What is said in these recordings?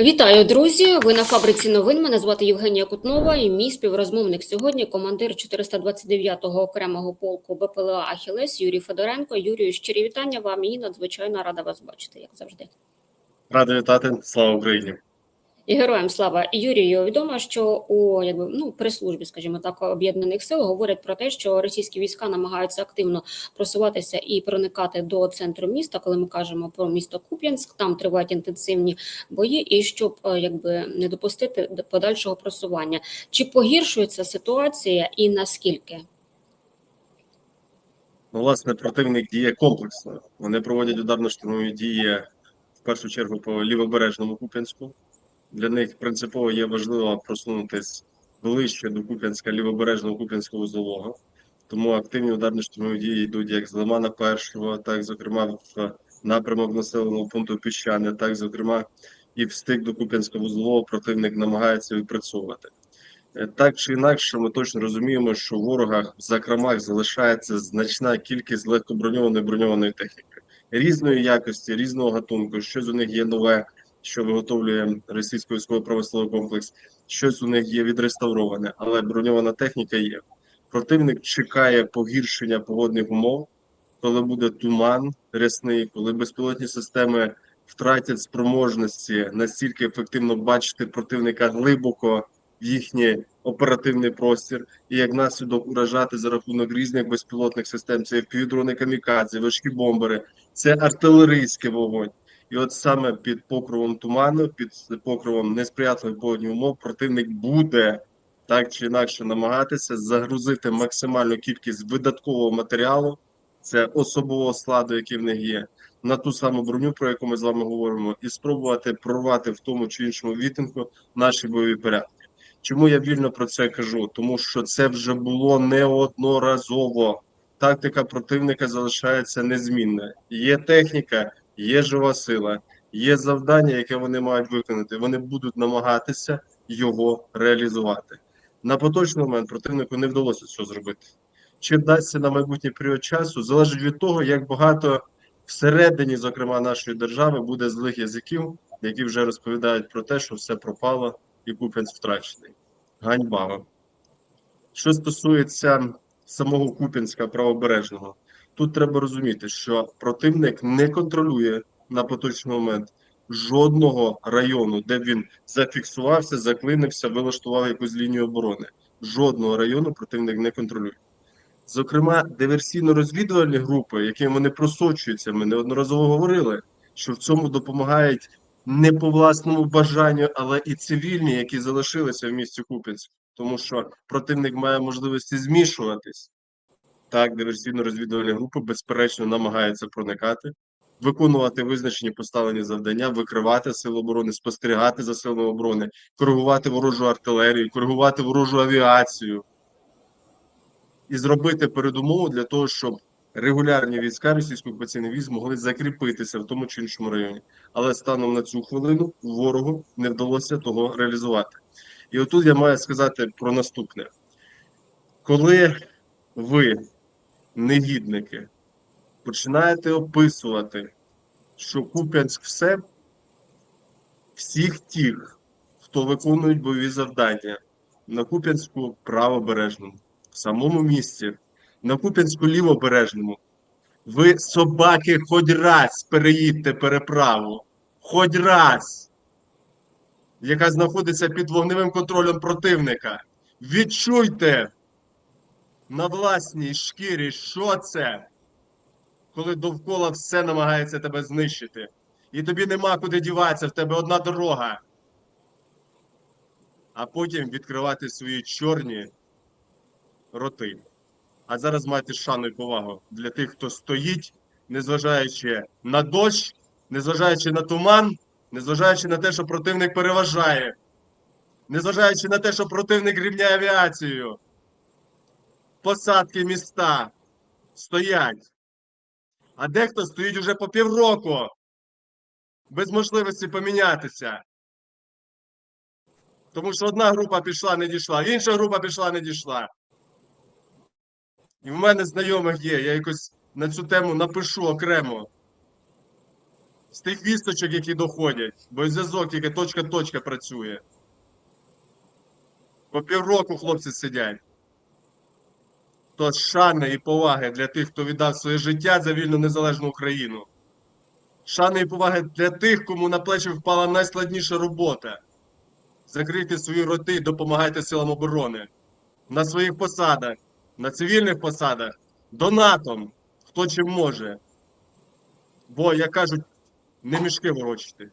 Вітаю, друзі! Ви на фабриці новин. Мене звати Євгенія Кутнова і мій співрозмовник сьогодні командир 429-го окремого полку БПЛА Ахілес Юрій Федоренко. Юрію, щирі вітання вам і надзвичайно рада вас бачити, як завжди. Рада вітати. Слава Україні. І героям слава Юрію. Відомо, що у якби ну прес-службі, скажімо так, об'єднаних сил говорять про те, що російські війська намагаються активно просуватися і проникати до центру міста. Коли ми кажемо про місто Куп'янськ, там тривають інтенсивні бої, і щоб е, якби не допустити до подальшого просування. Чи погіршується ситуація і наскільки? Ну, власне, противник діє комплексно. Вони проводять ударно-штурмові дії в першу чергу по лівобережному Куп'янську. Для них принципово є важливо просунутись ближче до Куп'янська, лівобережного Куп'янського вузлового. Тому активні ударно-штурмові дії йдуть як з Лимана першого, так, зокрема, в напрямок населеного пункту Піщани, так, зокрема, і в стик до Куп'янського вузлового противник намагається відпрацьовувати. Е, Так чи інакше, ми точно розуміємо, що в ворогах в закромах залишається значна кількість легкоброньованої броньованої техніки різної якості, різного гатунку. Щось у них є нове, що виготовлює російський військово-промисловий комплекс, щось у них є відреставроване, але броньована техніка є. Противник чекає погіршення погодних умов, коли буде туман рясний, коли безпілотні системи втратять спроможності настільки ефективно бачити противника глибоко в їхній оперативний простір, і як наслідок уражати за рахунок різних безпілотних систем, це півдрони камікадзе, важкі бомбери, це артилерійський вогонь. І от саме під покровом туману, під покровом несприятливих погодних умов, противник буде так чи інакше намагатися загрузити максимальну кількість видаткового матеріалу, це особового складу, який в них є, на ту саму броню, про яку ми з вами говоримо, і спробувати прорвати в тому чи іншому відтинку наші бойові порядки. Чому я вільно про це кажу? Тому що це вже було неодноразово. Тактика противника залишається незмінною. Є техніка, є жива сила, є завдання, яке вони мають виконати. Вони будуть намагатися його реалізувати. На поточний момент противнику не вдалося цього зробити. Чи вдасться на майбутній період часу, залежить від того, як багато всередині, зокрема нашої держави, буде злих язиків, які вже розповідають про те, що все пропало і Куп'янськ втрачений. Ганьба. Що стосується самого Куп'янська правобережного, тут треба розуміти, що противник не контролює на поточний момент жодного району, де б він зафіксувався, заклинився, вилаштував якусь лінію оборони. Жодного району противник не контролює. Зокрема, диверсійно-розвідувальні групи, які вони просочуються, ми неодноразово говорили, що в цьому допомагають не по власному бажанню, але і цивільні, які залишилися в місті Куп'янськ, тому що противник має можливості змішуватись. Так, диверсійно-розвідувальні групи безперечно намагаються проникати, виконувати визначені поставлені завдання, викривати сили оборони, спостерігати за силами оборони, коригувати ворожу артилерію, коригувати ворожу авіацію і зробити передумову для того, щоб регулярні війська російської окупаційних військ могли закріпитися в тому чи іншому районі. Але станом на цю хвилину ворогу не вдалося того реалізувати. І отут я маю сказати про наступне: коли ви, негідники, починаєте описувати, що Куп'янськ все, всіх тих, хто виконують бойові завдання на Куп'янську правобережному, в самому місті, на Куп'янську лівобережному, ви собаки хоч раз переїдьте переправу, хоч раз, яка знаходиться під вогневим контролем противника. Відчуйте на власній шкірі, що це, коли довкола все намагається тебе знищити. І тобі нема куди діватися, в тебе одна дорога. А потім відкривати свої чорні роти. А зараз майте шану і повагу для тих, хто стоїть, незважаючи на дощ, незважаючи на туман, незважаючи на те, що противник переважає, незважаючи на те, що противник рівняє авіацію. Посадки міста стоять. А дехто стоїть уже по півроку без можливості помінятися. Тому що одна група пішла, не дійшла, інша група пішла, не дійшла. І в мене знайомих є, я якось на цю тему напишу окремо. З тих вісточок, які доходять, бо зв'язок тільки точка-точка працює. По півроку хлопці сидять. То шани і поваги для тих, хто віддав своє життя за вільну незалежну Україну. Шани і поваги для тих, кому на плечі впала найскладніша робота. Закрийте свої роти і допомагайте силам оборони. На своїх посадах, на цивільних посадах, донатом, хто чим може. Бо, як кажуть, не мішки ворочити.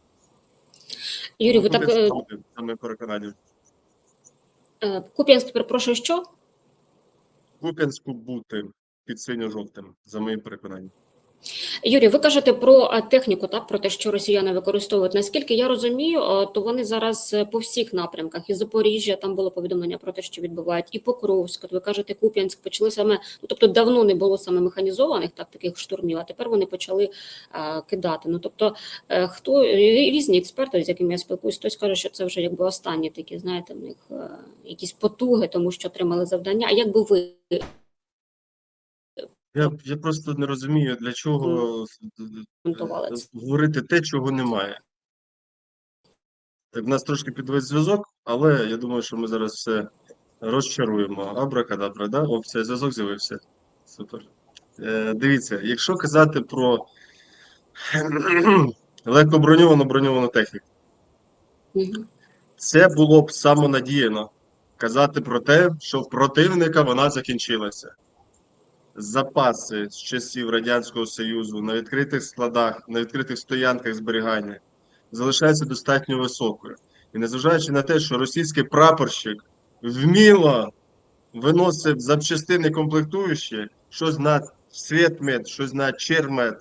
Юрій, ви так е, переконання. е, Куп'янськ, перепрошую, що? Куп'янську бути під синьо-жовтим, за моїм переконанням. Юрій, ви кажете про е, техніку, так про те, що росіяни використовують. Наскільки я розумію, е, то вони зараз е, по всіх напрямках і Запоріжжя там було повідомлення про те, що відбувають, і Покровськ. От ви кажете, Куп'янськ почали саме. Ну тобто давно не було саме механізованих так таких штурмів, а тепер вони почали е, кидати. Ну тобто, хто різні експерти, з якими я спілкуюсь, хтось каже, що це вже якби останні такі, знаєте, в них якісь потуги, тому що отримали завдання. А як би ви Я, я просто не розумію, для чого говорити те, чого немає. Так, в нас трошки підвесь зв'язок, але я думаю, що ми зараз все розчаруємо. Абракадабра, да? О, все, зв'язок з'явився. Супер. Е, дивіться, якщо казати про легкоброньовану броньовану техніку, це було б самонадіяно казати про те, що в противника вона закінчилася. Запаси з часів Радянського Союзу на відкритих складах, на відкритих стоянках зберігання залишається достатньо високою. І незважаючи на те, що російський прапорщик вміло виносив запчастини комплектуючі, щось на світмет, щось на чермет,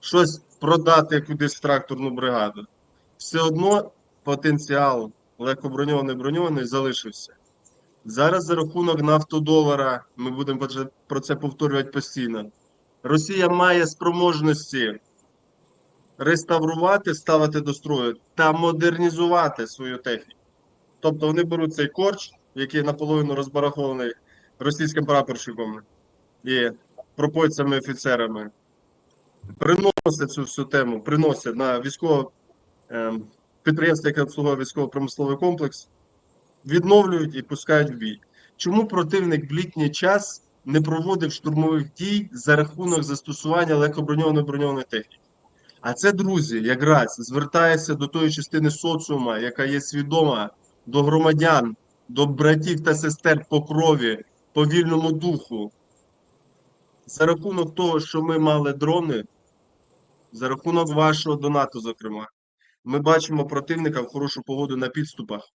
щось продати кудись в тракторну бригаду, все одно потенціал легкоброньований броньований залишився. Зараз за рахунок нафтодолара, ми будемо про- це повторювати постійно. Росія має спроможності реставрувати, ставити до строю та модернізувати свою техніку. Тобто вони беруть цей корч, який наполовину розбарахований російським прапорщиком і пропойцями офіцерами, приносять цю всю тему, приносять на військово ем, підприємство, яке обслуговує військово-промисловий комплекс, відновлюють і пускають в бій. Чому противник в літній час не проводив штурмових дій за рахунок застосування легкоброньованої броньованої техніки? А це, друзі, якраз звертається до тої частини соціума, яка є свідома до громадян, до братів та сестер по крові, по вільному духу. За рахунок того, що ми мали дрони, за рахунок вашого донату, зокрема, ми бачимо противника в хорошу погоду на підступах.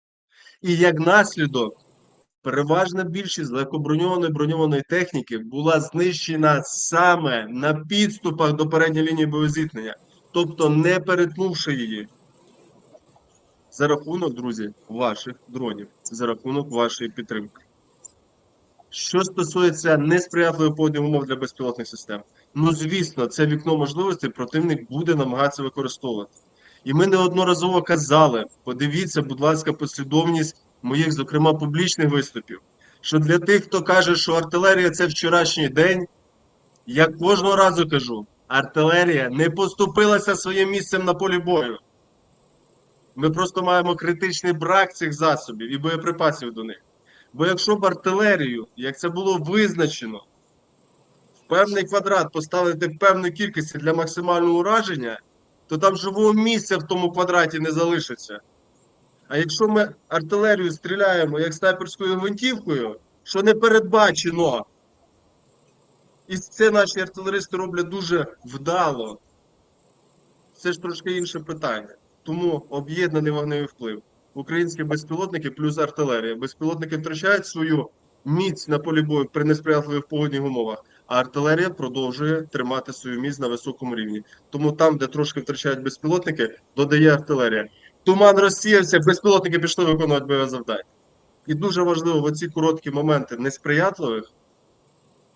І як наслідок, переважна більшість легкоброньованої броньованої техніки була знищена саме на підступах до передньої лінії боєзіткнення, тобто не перетнувши її. За рахунок, друзі, ваших дронів, за рахунок вашої підтримки. Що стосується несприятливих погодних умов для безпілотних систем, ну звісно, це вікно можливостей противник буде намагатися використовувати. І ми неодноразово казали: подивіться, будь ласка, послідовність моїх, зокрема, публічних виступів. Що для тих, хто каже, що артилерія це вчорашній день, я кожного разу кажу: артилерія не поступилася своїм місцем на полі бою. Ми просто маємо критичний брак цих засобів і боєприпасів до них. Бо якщо б артилерію, як це було визначено, в певний квадрат поставити певну кількість для максимального ураження, то там живого місця в тому квадраті не залишиться. А якщо ми артилерію стріляємо як снайперською гвинтівкою, що не передбачено, і це наші артилеристи роблять дуже вдало, це ж трошки інше питання. Тому об'єднаний вогневий вплив. Українські безпілотники плюс артилерія. Безпілотники втрачають свою міць на полі бою при несприятливих погодних умовах, а артилерія продовжує тримати свою міць на високому рівні. Тому там, де трошки втрачають безпілотники, додає артилерія. Туман розсіявся, безпілотники пішли виконувати бойове завдання. І дуже важливо в оці короткі моменти несприятливих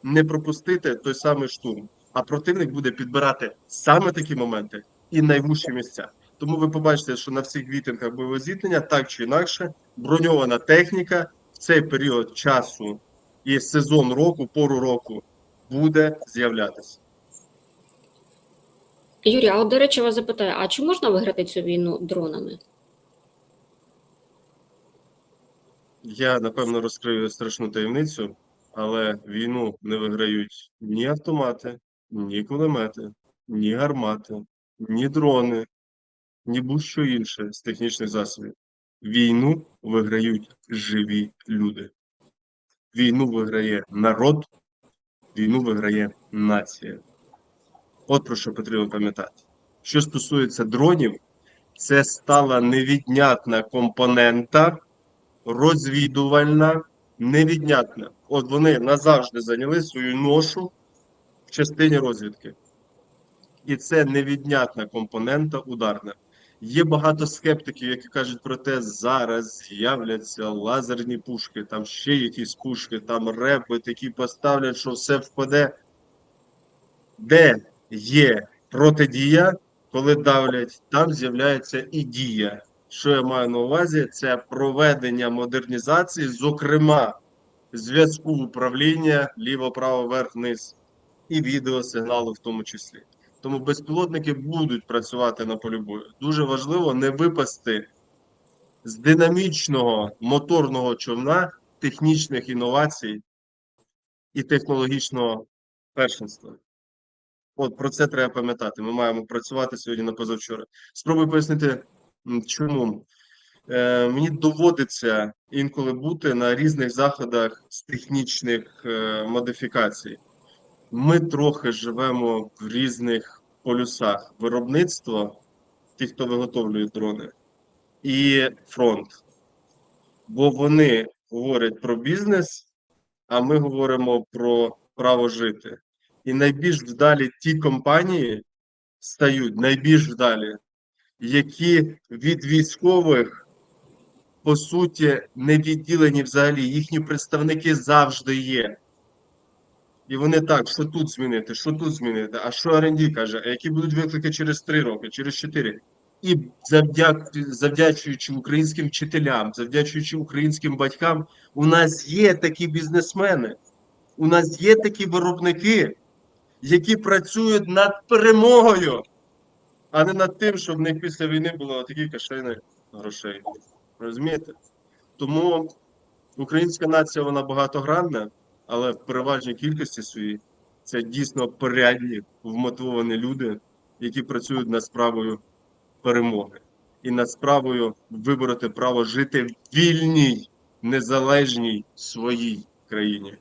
не пропустити той самий штурм. А противник буде підбирати саме такі моменти і найвужчі місця. Тому ви побачите, що на всіх вітингах бойового зіткнення так чи інакше броньована техніка в цей період часу і сезон року, пору року буде з'являтися. Юрій, а от, до речі, вас запитаю, а чи можна виграти цю війну дронами? Я напевно розкрию страшну таємницю, але війну не виграють ні автомати, ні кулемети, ні гармати, ні дрони, ні будь-що інше з технічних засобів. Війну виграють живі люди. Війну виграє народ, війну виграє нація. От про що потрібно пам'ятати. Що стосується дронів, це стала невіднятна компонента розвідувальна, невіднятна. От вони назавжди зайняли свою ношу в частині розвідки. І це невіднятна компонента ударна. Є багато скептиків, які кажуть про те, зараз з'являться лазерні пушки, там ще якісь пушки, там реби такі поставлять, що все впаде. Де є протидія, коли давлять, там з'являється і дія. Що я маю на увазі? Це проведення модернізації, зокрема, зв'язку управління ліво, право, верх, вниз і відеосигналу в тому числі. Тому безпілотники будуть працювати на полі бою. Дуже важливо не випасти з динамічного моторного човна технічних інновацій і технологічного першинства. От про це треба пам'ятати. Ми маємо працювати сьогодні на позавчора. Спробую пояснити, чому. Е, мені доводиться інколи бути на різних заходах з технічних е, модифікацій. Ми трохи живемо в різних полюсах виробництва, ті, хто виготовлює дрони, і фронт. Бо вони говорять про бізнес, а ми говоримо про право жити. І найбільш вдалі ті компанії стають найбільш вдалі, які від військових, по суті, не відділені взагалі. Їхні представники завжди є. І вони так, що тут змінити, що тут змінити, а що R&D каже, а які будуть виклики через 3 роки, через 4. І завдяк, завдячуючи українським вчителям, завдячуючи українським батькам, у нас є такі бізнесмени, у нас є такі виробники, які працюють над перемогою, а не над тим, щоб в них після війни було такі кишені грошей. Розумієте? Тому українська нація вона багатогранна, але в переважній кількості своїй це дійсно порядні, вмотивовані люди, які працюють над справою перемоги і над справою вибороти право жити в вільній, незалежній своїй країні.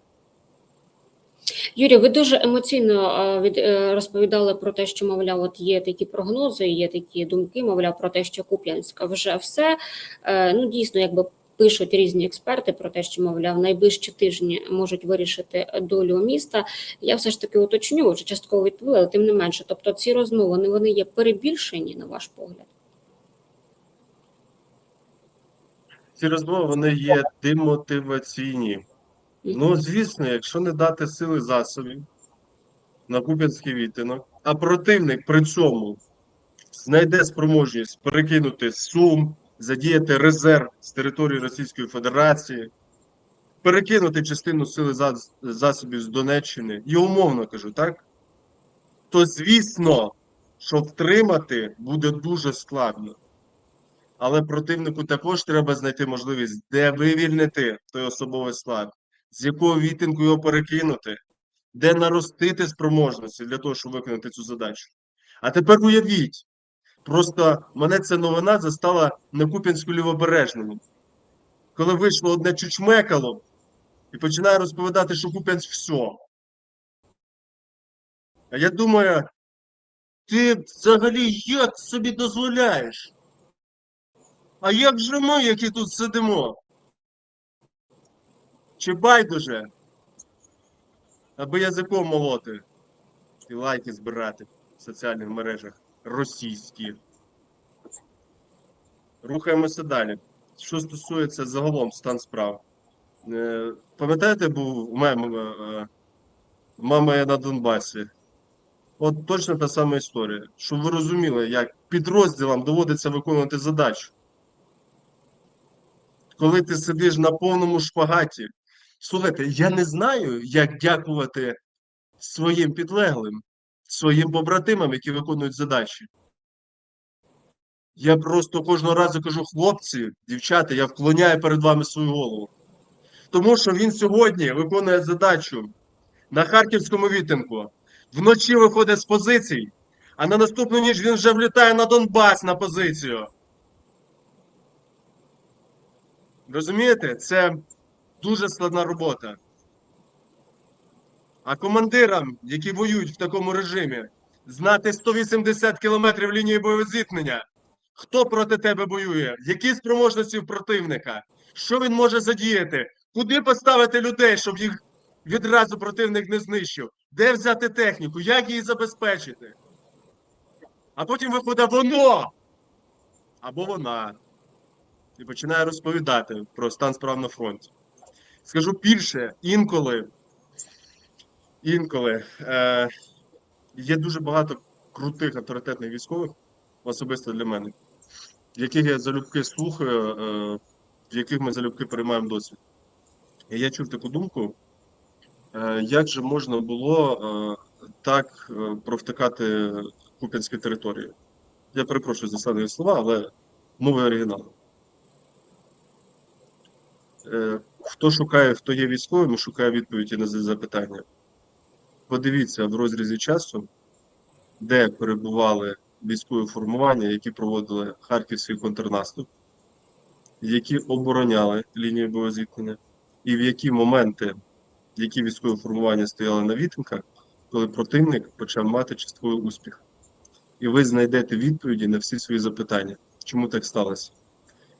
Юрій, ви дуже емоційно від, е, розповідали про те, що, мовляв, от є такі прогнози, є такі думки, мовляв, про те, що Куп'янська вже все. Е, Ну, дійсно, якби пишуть різні експерти про те, що, мовляв, найближчі тижні можуть вирішити долю міста. Я все ж таки уточню, вже частково відповіла, але тим не менше. Тобто ці розмови вони, вони є перебільшені, на ваш погляд. Ці розмови вони є демотиваційні. Ну, звісно, якщо не дати сили засобів на Куп'янський відтинок, а противник при цьому знайде спроможність перекинути Сум, задіяти резерв з території Російської Федерації, перекинути частину сили засобів з Донеччини, і умовно кажу, так? То звісно, що втримати буде дуже складно. Але противнику також треба знайти можливість, де вивільнити той особовий склад, з якого відтинку його перекинути, де наростити спроможності для того, щоб виконати цю задачу. А тепер уявіть, просто мене ця новина застала на Куп'янську лівобережному, коли вийшло одне чучмекало і починає розповідати, що Куп'янськ все. А я думаю, ти взагалі як собі дозволяєш? А як же ми, які тут сидимо? Чи байдуже? Аби язиком молоти і лайки збирати в соціальних мережах російські. Рухаємося далі. Що стосується загалом стан справ. Е, Пам'ятаєте, був мем е, мама я на Донбасі? От точно та сама історія. Щоб ви розуміли, як підрозділам доводиться виконувати задачу коли ти сидиш на повному шпагаті. Слухайте, я не знаю, як дякувати своїм підлеглим. Своїм побратимам, які виконують задачі. Я просто кожного разу кажу, хлопці, дівчата, я вклоняю перед вами свою голову. Тому що він сьогодні виконує задачу на харківському вітинку. Вночі виходить з позицій, а на наступну ніч він вже влітає на Донбас на позицію. Розумієте, це дуже складна робота. А командирам, які воюють в такому режимі, знати 180 кілометрів лінії бойового зіткнення. Хто проти тебе воює? Які спроможності в противника? Що він може задіяти? Куди поставити людей, щоб їх відразу противник не знищив? Де взяти техніку? Як її забезпечити? А потім виходить воно або вона і починає розповідати про стан справ на фронті. Скажу більше, інколи, інколи е, є дуже багато крутих авторитетних військових, особисто для мене, яких я залюбки слухаю, е, в яких ми залюбки переймаємо досвід. І я чув таку думку, е, як же можна було е, так е, провтикати куп'янські території. Я перепрошую за складені слова, але мовою оригіналу. Е, Хто шукає, хто є військовим, шукає відповіді на запитання. Подивіться в розрізі часу, де перебували військові формування, які проводили харківський контрнаступ, які обороняли лінію боєзіткнення, і в які моменти, які військові формування стояли на вітинках, коли противник почав мати частковий успіх. І ви знайдете відповіді на всі свої запитання, чому так сталося.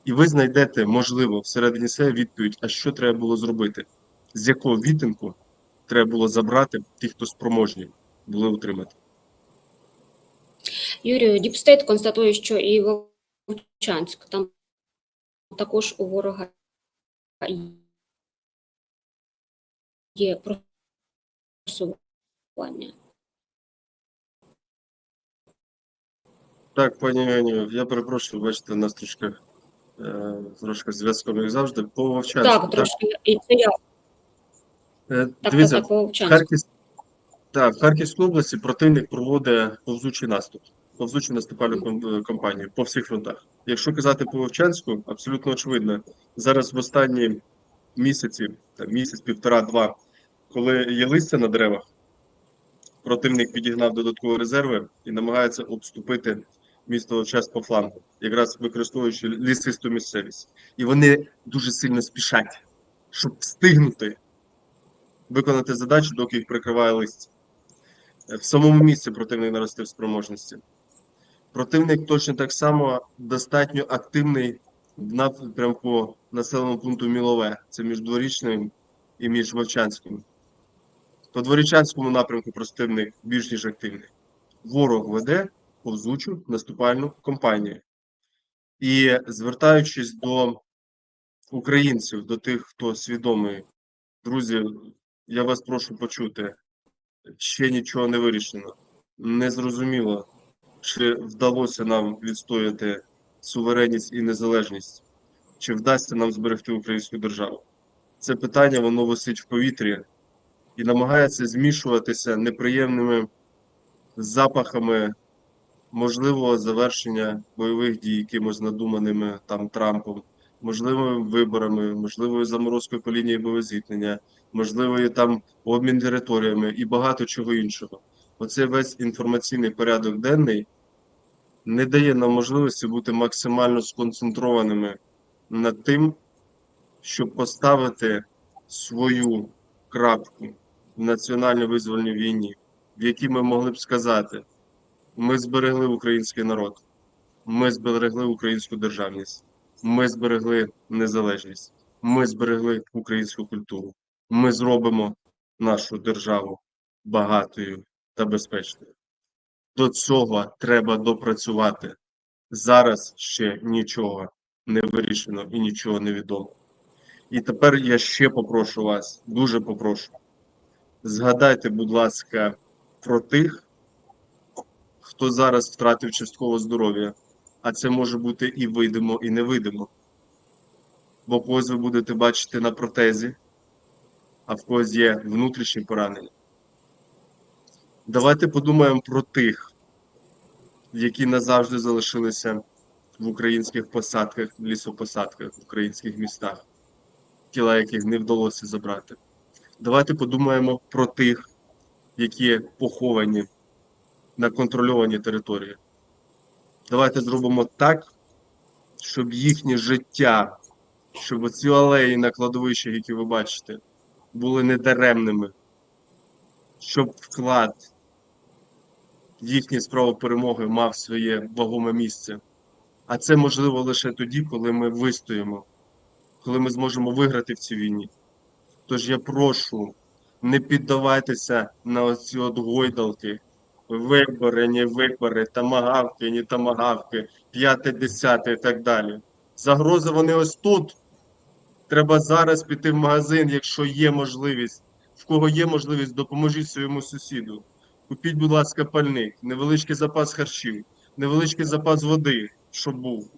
І ви знайдете, можливо, всередині себе відповідь, а що треба було зробити, з якого відтинку треба було забрати тих, хто спроможні були утримати. Юрію, Діпстейт констатує, що і Вовчанськ там також у ворога є просування. Так, пані Євгенію, я перепрошую, бачите, нас трішки, е, трошки зв'язком, як завжди, по Вовчанську. Так, трошки і це я. Е, Дивіться, в. Так, в Харківській області противник проводить повзучий наступ, повзучу наступальну е, кампанію по всіх фронтах. Якщо казати по Вовчанську, абсолютно очевидно, зараз в останні місяці, місяць, півтора, два, коли є листя на деревах, противник підігнав додаткові резерви і намагається обступити місто Вовчанськ по флангу, якраз використовуючи лісисту місцевість. І вони дуже сильно спішать, щоб встигнути виконати задачу, доки їх прикриває листя. Е, В самому місці противник наростив спроможності. Противник точно так само достатньо активний в напрямку населеного пункту Мілове. Це між Дворічним і між Вовчанським. По Дворічанському напрямку противник більш ніж активний. Ворог веде повзучу наступальну кампанію. І звертаючись до українців, до тих, хто свідомий, друзі, я вас прошу почути. Ще нічого не вирішено. Не зрозуміло, чи вдалося нам відстояти суверенність і незалежність, чи вдасться нам зберегти українську державу. Це питання воно висить в повітрі і намагається змішуватися неприємними запахами можливого завершення бойових дій якимось надуманими там Трампом, можливими виборами, можливою заморозкою по лінії боєзіткнення, можливою там обмін територіями і багато чого іншого. Оце весь інформаційний порядок денний не дає нам можливості бути максимально сконцентрованими над тим, щоб поставити свою крапку в національно визвольній війні, в якій ми могли б сказати: ми зберегли український народ, ми зберегли українську державність, ми зберегли незалежність, ми зберегли українську культуру. Ми зробимо нашу державу багатою та безпечною. До цього треба допрацювати. Зараз ще нічого не вирішено і нічого не відомо. І тепер я ще попрошу вас, дуже попрошу. Згадайте, будь ласка, про тих, хто зараз втратив частково здоров'я, а це може бути і видимо, і невидимо. Бо когось ви будете бачити на протезі, а в когось є внутрішні поранення. Давайте подумаємо про тих, які назавжди залишилися в українських посадках, в лісопосадках, в українських містах, тіла яких не вдалося забрати. Давайте подумаємо про тих, які поховані на контрольованій території. Давайте зробимо так, щоб їхнє життя, щоб оці алеї на кладовищах, які ви бачите, були недаремними, щоб вклад їхньої справи перемоги мав своє вагоме місце. А це можливо лише тоді, коли ми вистоїмо, коли ми зможемо виграти в цій війні. Тож я прошу, не піддавайтеся на оці от гойдалки, вибори, не вибори, тамагавки, не тамагавки, п'яте, десяте і так далі. Загрози вони ось тут. Треба зараз піти в магазин, якщо є можливість. В кого є можливість, допоможіть своєму сусіду. Купіть, будь ласка, пальник, невеличкий запас харчів, невеличкий запас води, щоб був.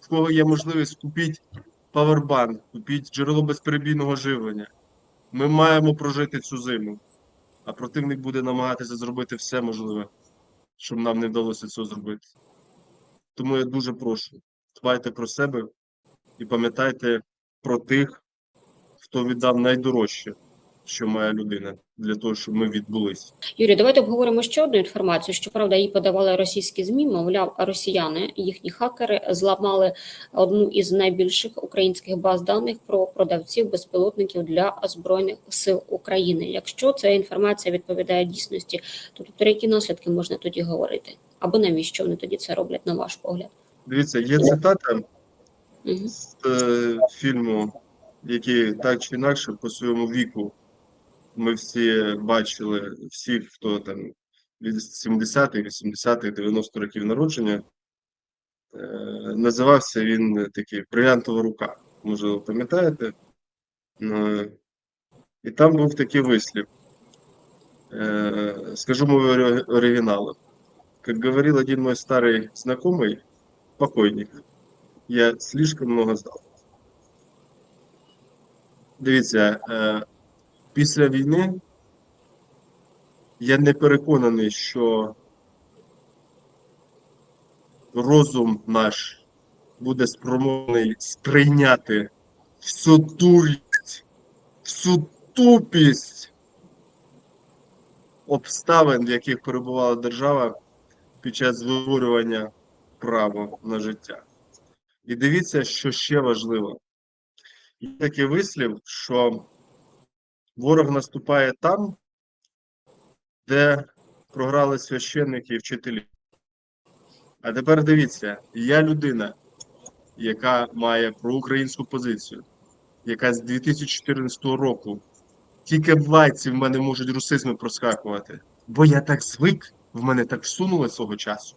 В кого є можливість, купіть павербанк, купіть джерело безперебійного живлення. Ми маємо прожити цю зиму, а противник буде намагатися зробити все можливе, щоб нам не вдалося цього зробити. Тому я дуже прошу, дбайте про себе і пам'ятайте про тих, хто віддав найдорожче, що має людина, для того, щоб ми відбулись. Юрій, давайте обговоримо ще одну інформацію. Щоправда, її подавали російські змі. Мовляв, росіяни, їхні хакери зламали одну із найбільших українських баз даних про продавців безпілотників для збройних сил України. Якщо ця інформація відповідає дійсності, то тут про які наслідки можна тоді говорити? Або навіщо вони тоді це роблять, на ваш погляд? Дивіться, є цитата. З е, фільму, який так чи інакше по своєму віку ми всі бачили, всі, хто там від 70-х, 80-х, 90-х років народження. Е, називався він такий Брилянтова рука. Може, пам'ятаєте? Е, і там був такий вислів. Е, скажу мовою ори- оригиналу. Как говорил один мой старый знакомый, покойник, я слишком много знав. Дивіться, е, після війни я не переконаний, що розум наш буде спроможний сприйняти всю дурість, всю тупість обставин, в яких перебувала держава під час виборювання права на життя. І дивіться, що ще важливо. Є такий вислів, що ворог наступає там, де програли священники і вчителі. А тепер дивіться, я людина, яка має проукраїнську позицію, яка з 2014 року тільки лайці в мене можуть русизми проскакувати, бо я так звик, в мене так всунуло свого часу.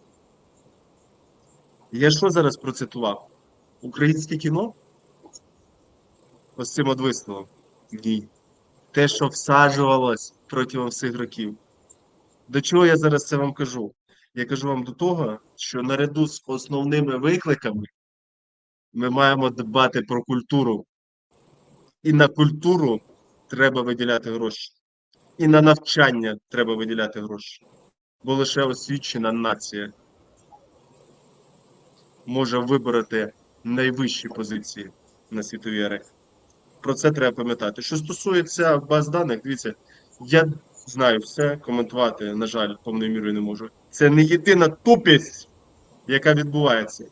Я що зараз процитував? Українське кіно? Ось цим от висловом? Ні. Те, що всаджувалось протягом всіх років. До чого я зараз це вам кажу? Я кажу вам до того, що наряду з основними викликами ми маємо дбати про культуру. І на культуру треба виділяти гроші. І на навчання треба виділяти гроші. Бо лише освічена нація може вибороти найвищі позиції на світовій арені. Про це треба пам'ятати. Що стосується баз даних, дивіться, я знаю все, коментувати, на жаль, повною мірою не можу. Це не єдина тупість, яка відбувається.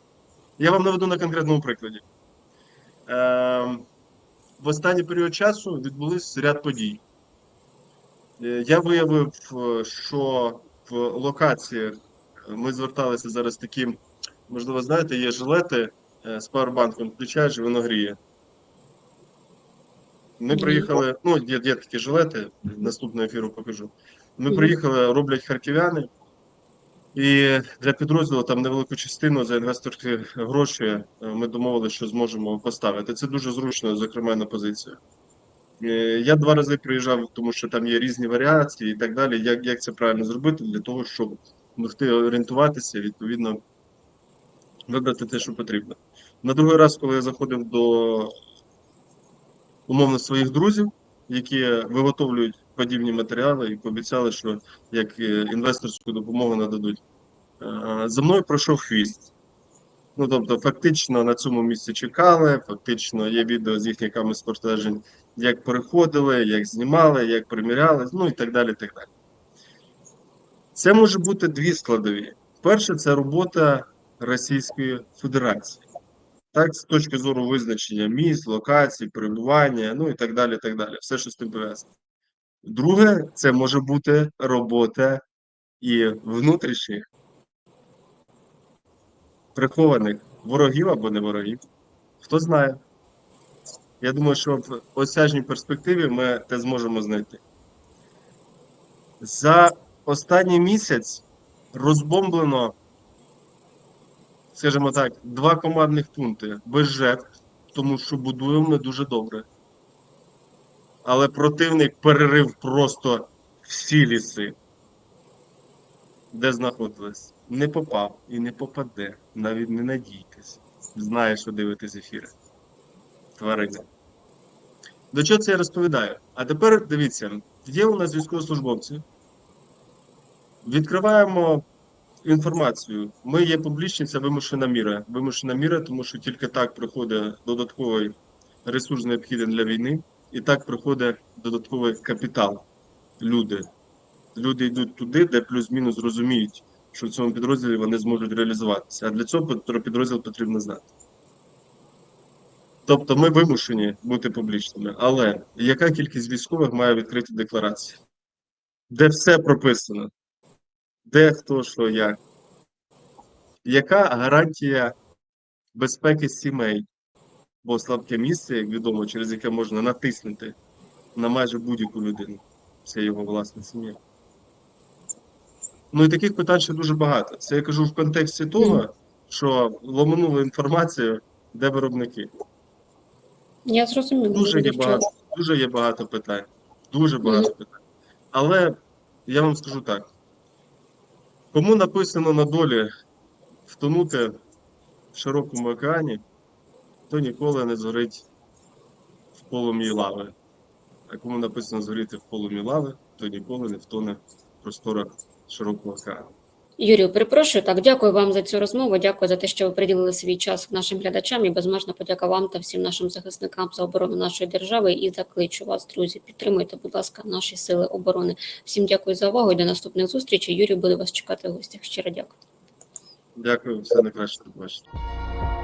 Я вам наведу на конкретному прикладі. Е, в останній період часу відбулись ряд подій. Е, Я виявив, е, що в локаціях е, ми зверталися зараз таким, можливо, знаєте, є жилети з павербанком, включаєш, воно гріє. Ми приїхали, ну, є, є такі жилети, наступного ефіру покажу. Ми приїхали, роблять харків'яни, і для підрозділу там невелику частину за інвесторські гроші е, ми домовилися, що зможемо поставити. Це дуже зручно, зокрема, на позицію. Е, Я два рази приїжджав, тому що там є різні варіації і так далі. Як, як це правильно зробити для того, щоб могти орієнтуватися, відповідно, вибрати те, що потрібно. На другий раз, коли я заходив до умовно своїх друзів, які виготовлюють подібні матеріали і пообіцяли, що як е, інвесторську допомогу нададуть. Е, За мною пройшов хвіст. Ну, тобто, фактично на цьому місці чекали, фактично є відео з їхніх камер спостережень, як переходили, як знімали, як приміряли, ну і так далі. так далі. Це може бути дві складові. Перше, це робота Російської Федерації. Так, з точки зору визначення місць, локацій, перебування, ну і так далі. так далі. Все, що з тим пов'язано. Друге, це може бути робота і внутрішніх прихованих ворогів або не ворогів. Хто знає. Я думаю, що в осяжній перспективі ми те зможемо знайти. За останній місяць розбомблено, скажімо так, два командних пункти без жертв, тому що будуємо ми дуже добре. Але противник перерив просто всі ліси, де знаходились. Не попав і не попаде. Навіть не надійтесь. Знає, що дивитесь ефіри. Тварини. До чого це я розповідаю? А тепер дивіться, є у нас військовослужбовці. Відкриваємо інформацію. Ми є публічні, це вимушена міра. Вимушена міра, тому що тільки так приходить додатковий ресурс необхідний для війни, і так приходить додатковий капітал. Люди. Люди йдуть туди, де плюс-мінус розуміють, що в цьому підрозділі вони зможуть реалізуватися. А для цього підрозділ потрібно знати. Тобто ми вимушені бути публічними. Але яка кількість військових має відкриті декларації? Де все прописано? Де хто, що, як? Яка гарантія безпеки сімей? Бо слабке місце, як відомо, через яке можна натиснути на майже будь-яку людину. Це його власна сім'я. Ну і таких питань ще дуже багато. Це я кажу в контексті того, що ломанули інформацію, де виробники. Я зрозумів. Дуже є багато, дуже є багато питань. Дуже багато питань. Але я вам скажу так: кому написано на долі втонути в широкому океані, то ніколи не згорить в полум'ї лави. А кому написано згоріти в полум'ї лави, то ніколи не втоне в просторах широкого океану. Юрію, перепрошую. Так, дякую вам за цю розмову. Дякую за те, що ви приділили свій час нашим глядачам. І безмежна подяка вам та всім нашим захисникам за оборону нашої держави. І закличу вас, друзі, підтримуйте, будь ласка, наші сили оборони. Всім дякую за увагу і до наступних зустрічей. Юрій буде вас чекати в гостях. Щиро дякую. Дякую, все найкраще. До.